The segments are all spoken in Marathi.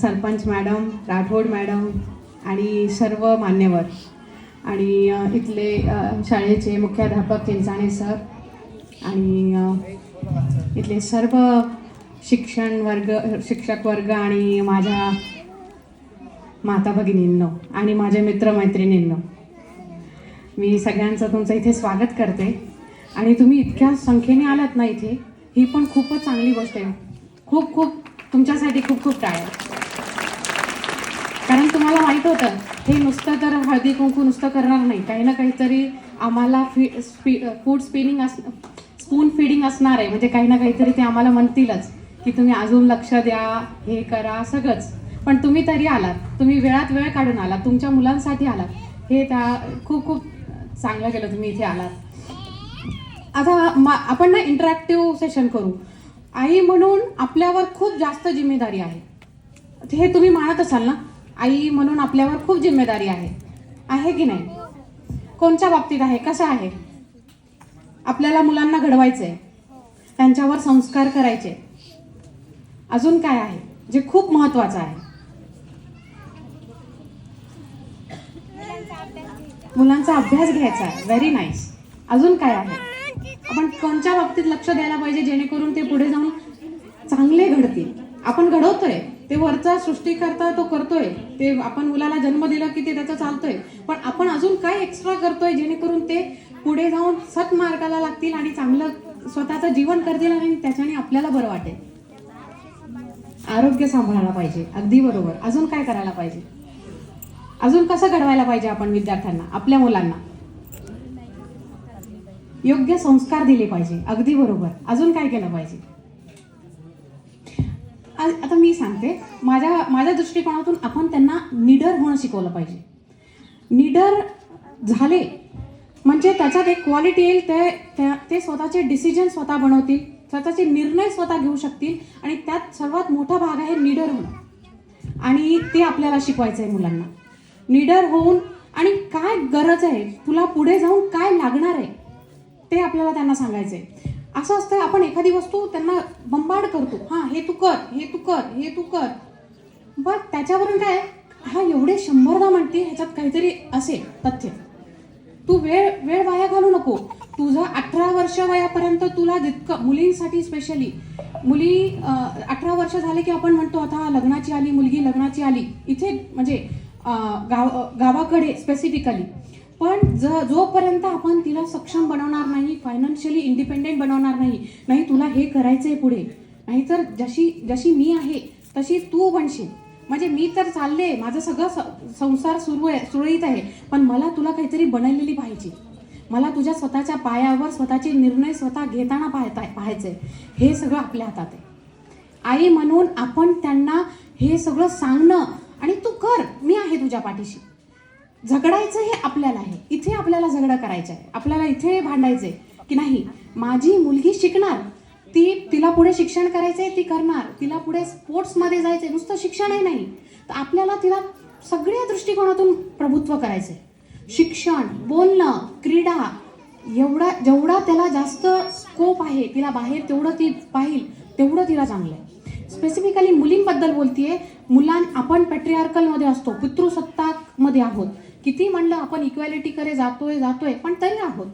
सरपंच मॅडम राठोड मॅडम आणि सर्व मान्यवर आणि इथले शाळेचे मुख्याध्यापक चिंचाणे सर आणि इथले सर्व शिक्षण वर्ग शिक्षक वर्ग आणि माझ्या माता भगिनींनो आणि माझ्या मित्रमैत्रिणींनो मी सगळ्यांचं तुमचं इथे स्वागत करते. आणि तुम्ही इतक्या संख्येने आलात ना इथे ही पण खूपच चांगली गोष्ट आहे. खूप खूप तुमच्यासाठी खूप खूप टाळ्या. कारण तुम्हाला माहीत होतं हे नुसतं तर हळदी कुंकू नुसतं करणार नाही. काही ना काहीतरी आम्हाला फी स्पी फूड स्पिनिंग अस स्पून फिडिंग असणार आहे. म्हणजे काही ना काहीतरी ते आम्हाला म्हणतीलच की तुम्ही अजून लक्ष द्या हे करा सगळंच. पण तुम्ही तरी आलात. तुम्ही वेळात वेळ काढून आलात. तुमच्या मुलांसाठी आलात. हे त्या खूप खूप चांगलं केलं तुम्ही इथे आलात. आता मा आपण ना इंटरॅक्टिव्ह सेशन करू. आई म्हणून आपल्यावर खूप जास्त जिम्मेदारी आहे. हे तुम्ही मानत असाल ना? आई म्हणून आपल्यावर खूप जिम्मेदारी आहे. आहे की नाही? कोणत्या बाबतीत आहे? कसं आहे? आपल्याला मुलांना घडवायचं आहे त्यांच्यावर संस्कार करायचे. अजून काय आहे? जे खूप महत्वाचं आहे. मुलांचा अभ्यास घ्यायचा आहे. व्हेरी नाईस अजून काय आहे? आपण कोणत्या बाबतीत लक्ष द्यायला पाहिजे? जेणेकरून ते पुढे जाऊन चांगले घडतील. आपण घडवतोय. ते वरचा सृष्टीकर्ता तो करतोय. ते आपण मुलाला जन्म दिला की ते त्याचं चालतोय. पण आपण अजून काय एक्स्ट्रा करतोय जेणेकरून ते पुढे जाऊन सत्मार्गाला लागतील आणि चांगलं स्वतःचं जीवन करतील आणि त्याच्याने आपल्याला बरं वाटेल. आरोग्य सांभाळायला पाहिजे. अगदी बरोबर. अजून काय करायला पाहिजे? अजून कसं घडवायला पाहिजे आपण विद्यार्थ्यांना आपल्या मुलांना? योग्य संस्कार दिले पाहिजे. अगदी बरोबर. अजून काय केलं पाहिजे? आता मी सांगते. माझ्या माझ्या दृष्टिकोनातून आपण त्यांना निडर होणं शिकवलं पाहिजे. निडर झाले म्हणजे त्याच्यात एक क्वालिटी येईल ते त्या- ते स्वतःचे डिसिजन स्वतः बनवतील स्वतःचे निर्णय स्वतः घेऊ शकतील आणि त्यात सर्वात मोठा भाग आहे निडर होणं. आणि ते आपल्याला शिकवायचं आहे मुलांना. निडर होऊन आणि काय गरज आहे तुला पुढे जाऊन काय लागणार आहे ते आपल्याला त्यांना सांगायचं आहे असं असतं आपण एखादी वस्तू त्यांना बंबाड करतो. हां हे तू कर हे तू कर हे तू कर. बट त्याच्यावरून काय हा एवढे शंभरदा म्हणते ह्याच्यात काहीतरी असेल तथ्य. तू वेळ वेळ वाया घालू नको. तुझा अठरा वर्ष वयापर्यंत तुला जितकं मुलींसाठी स्पेशली मुली अठरा वर्ष झाले की आपण म्हणतो आता लग्नाची आली मुलगी लग्नाची आली. इथे म्हणजे गाव गावाकडे स्पेसिफिकली पण ज जोपर्यंत आपण तिला सक्षम बनवणार नाही फायनान्शियली इंडिपेंडेंट बनवणार नाही नाही तुला हे करायचंय पुढे नाहीतर जशी जशी मी आहे तशी तू बनशील. म्हणजे मी तर चालले माझं सगळं संसार सुरू आहे सुरळीत आहे पण मला तुला काहीतरी बनवलेली पाहिजे. मला तुझ्या स्वतःच्या पायावर स्वतःचे निर्णय स्वतः घेताना पाहता पाहायचंय. हे सगळं आपल्या हातात आहे. आई म्हणून आपण त्यांना हे सगळं सांगणं आणि तू कर मी आहे तुझ्या पाठीशी. झगडायचं हे आपल्याला आहे. इथे आपल्याला झगडं करायचं आहे आपल्याला इथे भांडायचं आहे की नाही माझी मुलगी शिकणार ती तिला पुढे शिक्षण करायचंय ती करणार. तिला पुढे स्पोर्ट्समध्ये जायचंय. नुसतं शिक्षणही नाही. तर आपल्याला तिला सगळ्या दृष्टिकोनातून प्रभुत्व करायचंय. शिक्षण बोलणं क्रीडा एवढा जेवढा त्याला जास्त स्कोप आहे तिला बाहेर तेवढं ती पाहिल तेवढं तिला चांगलं आहे. स्पेसिफिकली मुलींबद्दल बोलतीये मुलां आपण पॅट्रियार्कलमध्ये असतो पितृसत्ताकमध्ये आहोत. किती म्हणलं आपण इक्वॅलिटीकडे जातोय जातोय पण तरी आहोत.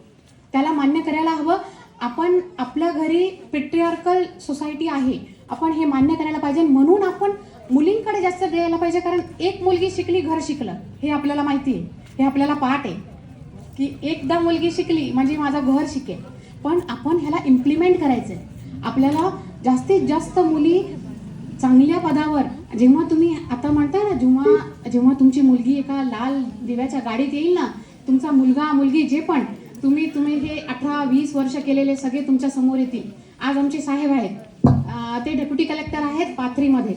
त्याला मान्य करायला हवं. आपण आपल्या घरी पेट्रियार्कल सोसायटी आहे. आपण हे मान्य करायला पाहिजे. म्हणून आपण मुलींकडे जास्त द्यायला पाहिजे कारण एक मुलगी शिकली घर शिकलं. हे आपल्याला माहिती आहे. हे आपल्याला पाठ आहे. की एकदा मुलगी शिकली म्हणजे माझं घर शिकेल. पण आपण ह्याला इम्प्लिमेंट करायचं आहे आपल्याला जास्तीत जास्त मुली चांगल्या पदावर. जेव्हा तुम्ही आता म्हणताय ना जेव्हा जेव्हा तुमची मुलगी एका लाल दिव्याच्या गाडीत येईल ना तुमचा मुलगा मुलगी जे पण तुम्ही तुम्ही हे अठरा वीस वर्ष केलेले सगळे तुमच्यासमोर येतील. आज आमचे साहेब आहेत. ते डेप्युटी कलेक्टर आहेत पाथरीमध्ये.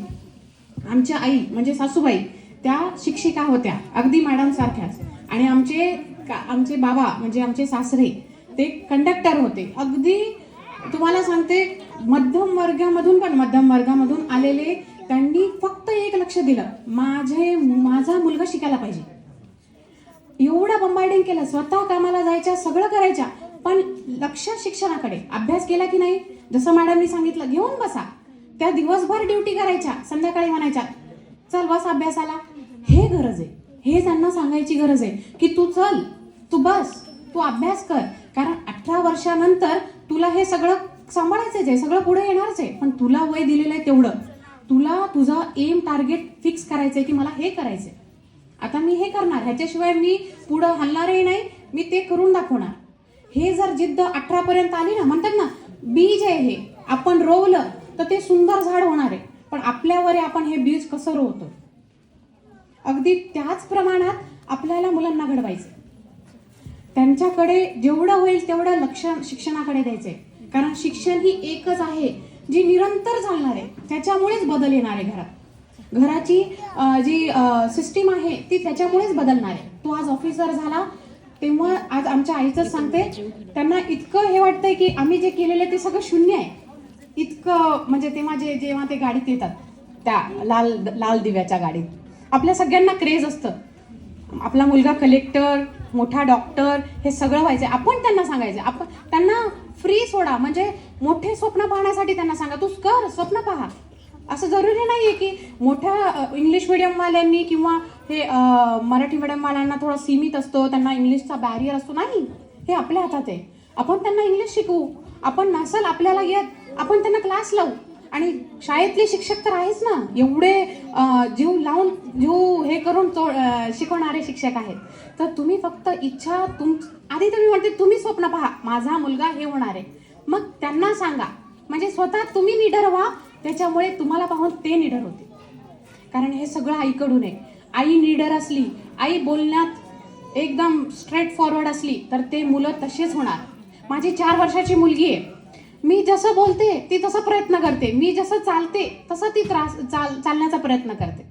आमच्या आई म्हणजे सासूबाई त्या शिक्षिका होत्या अगदी मॅडमसारख्याच आणि आमचे का- आमचे बाबा म्हणजे आमचे सासरे ते कंडक्टर होते. अगदी तुम्हाला सांगते मध्यम वर्गामधून पण मध्यम वर्गामधून आलेले त्यांनी फक्त एक लक्ष दिलं. माझे माझा मुलगा शिकायला पाहिजे. एवढं बंबार्डिंग केलं स्वतः कामाला जायच्या सगळं करायच्या पण लक्ष शिक्षणाकडे अभ्यास केला की नाही? जसं मॅडमनी सांगितलं घेऊन बसा. त्या दिवसभर ड्युटी करायच्या संध्याकाळी म्हणायच्या चल बस अभ्यासाला. हे गरज आहे. हे त्यांना सांगायची गरज आहे की तू चल तू बस तू अभ्यास कर. कारण अठरा वर्षानंतर तुला हे सगळं सांभाळायचंच आहे सगळं पुढे येणारच आहे. पण तुला वय दिलेलं आहे तेवढं. तुला तुझं एम टार्गेट फिक्स करायचंय की मला हे करायचंय. आता मी हे करणार. ह्याच्याशिवाय मी पुढं हलणारही नाही. मी ते करून दाखवणार. हे जर जिद्द अठरा पर्यंत आली ना म्हणतात ना बीज आहे हे. आपण रोवलं तर ते सुंदर झाड होणार आहे. पण आपल्यावर आहे आपण हे बीज कसं रोवतो? अगदी त्याच प्रमाणात आपल्याला मुलांना घडवायचं त्यांच्याकडे जेवढं होईल तेवढं लक्ष शिक्षणाकडे द्यायचंय. कारण शिक्षण ही एकच आहे जी निरंतर चालणार आहे त्याच्यामुळेच बदल येणार आहे घरात. घराची जी सिस्टीम आहे ती त्याच्यामुळेच बदलणार आहे. तो आज ऑफिसर झाला तेव्हा आज आमच्या आईचंच सांगते त्यांना इतकं हे वाटतंय की आम्ही जे केलेलं ते सगळं शून्य आहे. इतकं म्हणजे तेव्हा जे जेव्हा ते गाडीत येतात त्या लाल लाल दिव्याच्या गाडीत. आपल्या सगळ्यांना क्रेज असतं. आपला मुलगा कलेक्टर मोठा डॉक्टर हे सगळं व्हायचं आपण त्यांना सांगायचं. आपण त्यांना फ्री सोडा. म्हणजे मोठे स्वप्न पाहण्यासाठी त्यांना सांगा तू कर स्वप्न पहा. असं जरुरी नाही आहे की मोठ्या इंग्लिश मिडियमवाल्यांनी किंवा हे मराठी मिडियमवाल्यांना थोडा सीमित असतो त्यांना इंग्लिशचा बॅरियर असतो. नाही. हे आपल्या हातात आहे. आपण त्यांना इंग्लिश शिकवू. आपण नसल आपल्याला येत आपण त्यांना क्लास लावू. आणि शाळेतले शिक्षक तर आहेच ना. एवढे जीव लावून जीव हे करून तो शिकवणारे शिक्षक आहेत. तर तुम्ही फक्त इच्छा तुम आधी तुम्ही म्हणते तुम्ही स्वप्न पहा. माझा मुलगा हे होणार आहे. मग त्यांना सांगा. म्हणजे स्वतः तुम्ही निडर व्हा. त्याच्यामुळे तुम्हाला पाहून ते निडर होते कारण हे सगळं आईकडून आहे. आई निडर असली आई बोलण्यात एकदम स्ट्रेट फॉरवर्ड असली तर ते मुलं तसेच होणार. माझी चार वर्षाची मुलगी आहे. मी जसं बोलते ती तसा प्रयत्न करते. मी जसं चालते तसं ती त्रास चाल चालण्याचा प्रयत्न करते.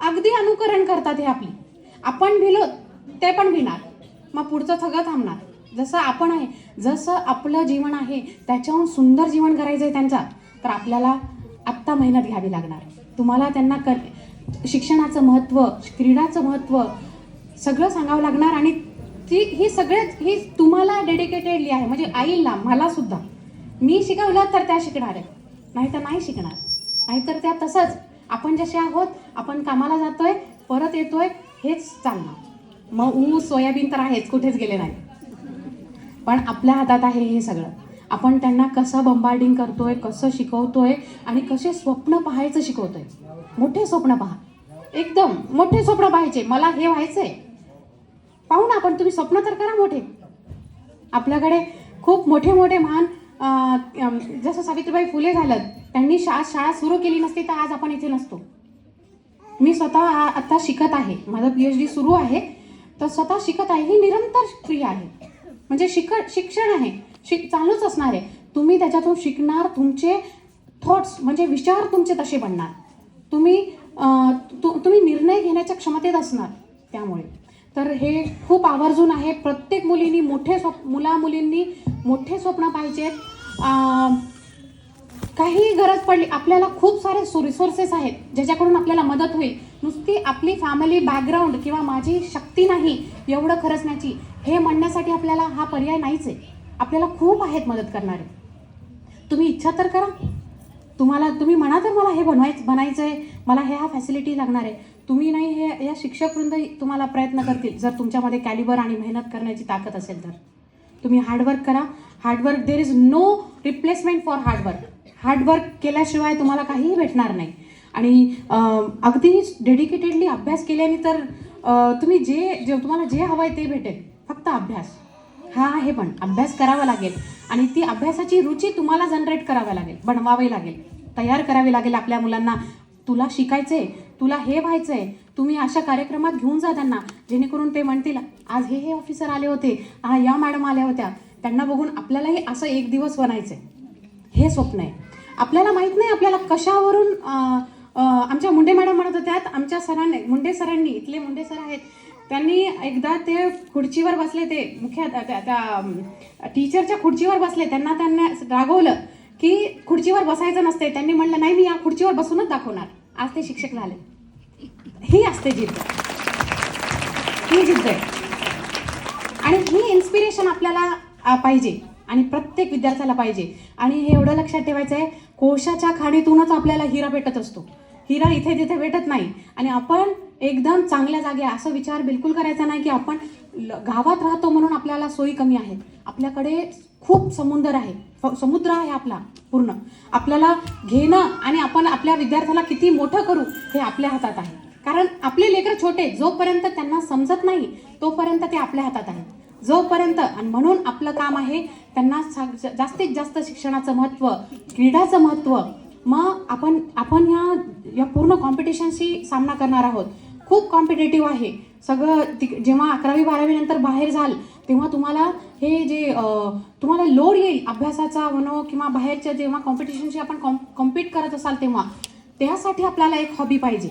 अगदी अनुकरण करतात हे आपली. आपण भिलो ते पण भिणार. मग पुढचं सगळं थांबणार. जसं आपण आहे जसं आपलं जीवन आहे त्याच्याहून सुंदर जीवन करायचं आहे त्यांचा तर आपल्याला आत्ता मेहनत घ्यावी लागणार. तुम्हाला त्यांना कर शिक्षणाचं महत्त्व क्रीडाचं महत्त्व सगळं सांगावं लागणार आणि ती ही सगळ्यात ही तुम्हाला डेडिकेटेडली आहे. म्हणजे आईला मला सुद्धा मी शिकवलं तर त्या शिकणार आहे नाहीतर नाही शिकणार. नाहीतर त्या तसंच आपण जसे आहोत आपण कामाला जातोय परत येतोय हेच चालणार. मग ऊस सोयाबीन तर आहेच कुठेच गेले नाही. पण आपल्या हातात आहे हे सगळं. आपण त्यांना कसं बंबार्डिंग करतोय कसं शिकवतोय आणि कसे स्वप्न पाहायचं शिकवतोय. मोठे स्वप्न पहा. एकदम मोठे स्वप्न पाहायचे. मला हे व्हायचंय. पाहू ना आपण तुम्ही स्वप्न तर करा मोठे. आपल्याकडे खूप मोठे मोठे महान जसं सावित्रीबाई फुले झालं त्यांनी शा शाळा सुरू केली नसती तर आज आपण इथे नसतो. मी स्वतः आ- आता शिकत आहे. माझं पी एच डी सुरू आहे. तर स्वतः शिकत आहे. ही निरंतर क्रिया आहे. म्हणजे शिक शिक्षण आहे. शिक चालूच असणार आहे. तुम्ही त्याच्यातून शिकणार तुमचे थॉट्स म्हणजे विचार तुमचे तसे बनणार. तुम्ही तु तुम्ही निर्णय घेण्याच्या क्षमतेत असणार त्यामुळे. तर हे खूप आवर्जून आहे. प्रत्येक मुलींनी मोठे स्वप् मुला मुलींनी मोठे स्वप्न पाहिजेत. अं, काही गरज पडली आपल्याला खूप सारे रिसोर्सेस आहेत ज्याच्याकडून आपल्याला मदत होईल. नुसती आपली फॅमिली बॅकग्राऊंड किंवा माझी शक्ती नाही एवढं खरचण्याची हे म्हणण्यासाठी आपल्याला हा पर्याय नाहीच आहे. आपल्याला खूप आहेत मदत करणारे. तुम्ही इच्छा तर करा. तुम्हाला तुम्ही म्हणा तर मला हे बनवायचं बनायचं आहे मला हे हा फॅसिलिटी लागणार आहे. तुम्ही नाही हे या शिक्षकवृंद तुम्हाला प्रयत्न करतील. जर तुमच्यामध्ये कॅलिबर आणि मेहनत करण्याची ताकद असेल तर. तुम्ही हार्डवर्क करा. Hard work there is no replacement for hard work hard work केल्याशिवाय तुम्हाला काहीही भेटणार नाही. आणि अगदी डेडिकेटेडली अभ्यास केल्याने तर तुम्ही जे जे तुम्हाला जे हवं आहे ते भेटेल. फक्त अभ्यास. हा आहे पण. अभ्यास करावा लागेल. आणि ती अभ्यासाची रुची तुम्हाला जनरेट करावी लागेल बनवावी लागेल. तयार करावी लागेल आपल्या मुलांना. तुला शिकायचंय तुला हे व्हायचंय तुम्ही अशा कार्यक्रमात घेऊन जा त्यांना. जेणेकरून ते म्हणतील आज हे हे ऑफिसर आले होते आ या मॅडम आल्या होत्या. त्यांना बघून आपल्यालाही असं एक दिवस बनायचंय. हे स्वप्न आहे. आपल्याला माहीत नाही आपल्याला कशावरून आमच्या मुंडे मॅडम म्हणत होत्या आमच्या सरांनी मुंडे सरांनी इथले मुंडे सर आहेत त्यांनी एकदा ते खुर्चीवर बसले ते मुख्य त्या- त्या टीचरच्या खुर्चीवर बसले. त्यांना त्यांना रागवलं की खुर्चीवर बसायचं नसते. त्यांनी म्हणलं नाही मी या खुर्चीवर बसूनच दाखवणार. आज ते शिक्षक झाले. ही असते जिद्द. ही जिद्द आहे. आणि ही इन्स्पिरेशन आपल्याला पाहिजे. आणि प्रत्येक विद्यार्थ्याला पाहिजे. आणि हे एवढं लक्षात ठेवायचं आहे कोशाच्या खाणीतूनच आपल्याला हिरा भेटत असतो. हिरा इथे तिथे भेटत नाही. आणि आपण एकदम चांगल्या जागे असं विचार बिलकुल करायचा नाही की आपण ल- गावात राहतो म्हणून आपल्याला सोयी कमी आहेत. आपल्याकडे खूप समुद्र आहे. फ- समुद्र आहे आपला पूर्ण. आपल्याला घेणं आणि आपण आपल्या विद्यार्थ्याला किती मोठं करू हे आपल्या हातात आहे. कारण आपले लेकरं छोटे जोपर्यंत त्यांना समजत नाही तोपर्यंत ते आपल्या हातात आहे जोपर्यंत आणि म्हणून आपलं काम आहे त्यांना सा- जास्तीत जास्त शिक्षणाचं महत्त्व क्रीडाचं महत्त्व मग आपण आपण ह्या या पूर्ण कॉम्पिटिशनशी सामना करणार आहोत. खूप कॉम्पिटेटिव्ह आहे. सगळं ति- जेव्हा अकरावी बारावी नंतर बाहेर जाल तेव्हा तुम्हाला हे जे तुम्हाला लोड येईल अभ्यासाचा म्हणो किंवा बाहेरच्या जेव्हा कॉम्पिटिशनशी आपण कॉम कॉम्पीट करत असाल तेव्हा त्यासाठी आपल्याला एक हॉबी पाहिजे.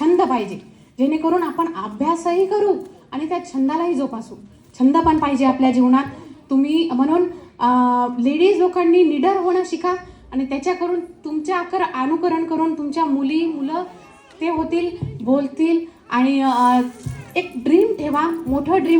छंद पाहिजे. जेणेकरून आपण अभ्यासही करू आणि त्या छंदालाही जोपासू. छंद पण पाहिजे आपल्या जीवनात. तुम्ही म्हणून लेडीज लोकांनी निडर होणं शिका. आणि त्याच्याकडून तुमच्या आकर अनुकरण करून तुमच्या मुली मुलं ते होतील बोलतील आणि एक ड्रीम ठेवा मोठं ड्रीम